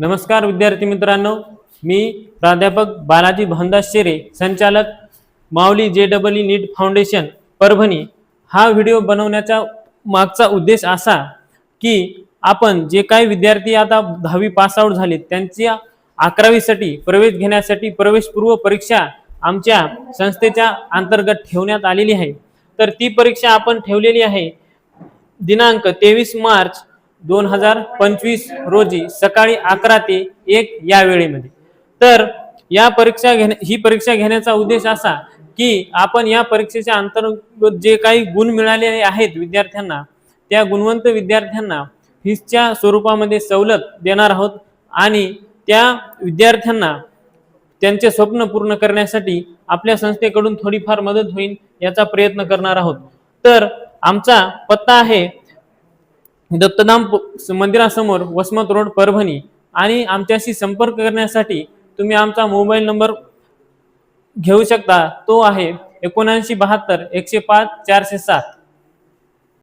नमस्कार विद्यार्थी मित्रांनो. मी प्राध्यापक बालाजी भानदास शेरे संचालक Mauli J double E NEET foundation Parbhani. हा व्हिडिओ बनवण्याचा मागचा उद्देश असा की आपण जे काही विद्यार्थी आता दहावी पासआउट झाले त्यांच्या अकरावीसाठी प्रवेश घेण्यासाठी प्रवेशपूर्व परीक्षा आमच्या संस्थेच्या अंतर्गत ठेवण्यात आलेली आहे. तर ती परीक्षा आपण ठेवलेली आहे दिनांक तेवीस मार्च दोन हजार पंचवीस रोजी सकाळी अकरा ते एक या वेळेमध्ये. तर या परीक्षा घेण्या ही परीक्षा घेण्याचा उद्देश असा की आपण या परीक्षेच्या अंतर्गत जे काही गुण मिळालेले आहेत विद्यार्थ्यांना त्या गुणवंत विद्यार्थ्यांना फीसच्या स्वरूपामध्ये सवलत देणार आहोत आणि त्या विद्यार्थ्यांना त्यांचे स्वप्न पूर्ण करण्यासाठी आपल्या संस्थेकडून थोडीफार मदत होईल याचा प्रयत्न करणार आहोत. तर आमचा पत्ता आहे दत्तधाम प- मंदिरासमोर वसमत रोड परभणी आणि आमच्याशी संपर्क करण्यासाठी तुम्ही आमचा मोबाईल नंबर घेऊ शकता. तो आहे एकोणऐंशी बहात्तर एकशे पाच चारशे सात.